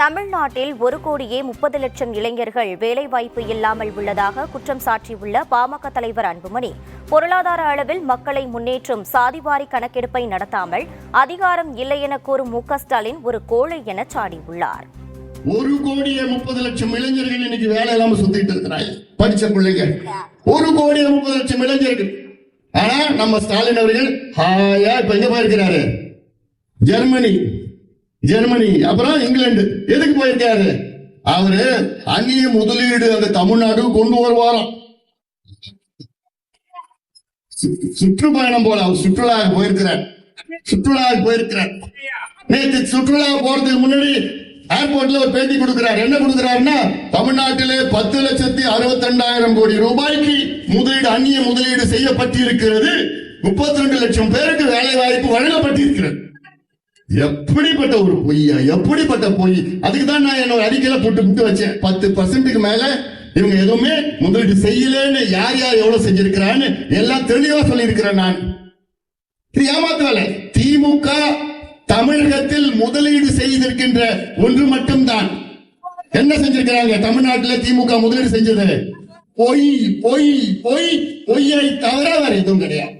தமிழ்நாட்டில் ஒரு கோடியே முப்பது லட்சம் இளைஞர்கள் வேலைவாய்ப்பு இல்லாமல் உள்ளதாக குற்றம் சாட்டியுள்ள பாமக தலைவர் அன்புமணி. பொருளாதார அளவில் மக்களை முன்னேற்றும் சாதிவாரி கணக்கெடுப்பை நடத்தாமல் அதிகாரம் இல்லை என கூறும் மு ஸ்டாலின் ஒரு கோழை என சாடியுள்ளார். ஒரு கோடியே முப்பது லட்சம் இளைஞர்கள் இன்னைக்கு வேலை இல்லாம சுத்திட்டு இருக்கிறாங்க. படிச்ச பிள்ளைங்க. ஒரு கோடியே முப்பது லட்சம் இளைஞர்கள். ஆனா நம்ம ஸ்டாலின் அவர்கள் ஹாயா இப்ப எங்க போயிருக்கிறாரு? ஜெர்மனி. ஜெர்மனி அப்புறம் இங்கிலாந்து. எதுக்கு போயிருக்காரு? அவரு அந்நிய முதலீடு அந்த தமிழ்நாடு கொண்டு வருவாராம். சு- சுற்றுப்பயணம் போல அவர் சுற்றுலா போயிருக்கிறார். சுற்றுலா போயிருக்கிறார். நேற்று சுற்றுலா போறதுக்கு முன்னாடி ஏர்போர்ட்ல ஒரு பேட்டி கொடுக்கிறார். என்ன கொடுக்கிறாருன்னா தமிழ்நாட்டிலே பத்து லட்சத்தி அறுபத்தி ரெண்டாயிரம் கோடி ரூபாய்க்கு முதலீடு அந்நிய முதலீடு செய்யப்பட்டிருக்கிறது. முப்பத்தி ரெண்டு லட்சம் பேருக்கு வேலை வாய்ப்பு வழங்கப்பட்டிருக்கிறது. எப்படிப்பட்ட ஒரு பொய்யா? எப்படிப்பட்ட பொய்? அதுக்கு தான் நான் என்னோட அறிக்கையில போட்டு விட்டு வச்சேன். பத்து பர்சன்ட்டுக்கு மேல இவங்க எதுவுமே முதலீடு செய்யலன்னு யார் யார் எவ்வளவு செஞ்சிருக்கிறான்னு எல்லாம் தெளிவா சொல்லியிருக்கிறேன் நான். இது ஏமாத்து வேலை. திமுக தமிழகத்தில் முதலீடு செய்திருக்கின்ற ஒன்று மட்டும்தான். என்ன செஞ்சிருக்கிறாங்க? தமிழ்நாட்டில் திமுக முதலீடு செஞ்சது. பொய் பொய் பொய். பொய்யை தவிர வேற எதுவும் கிடையாது.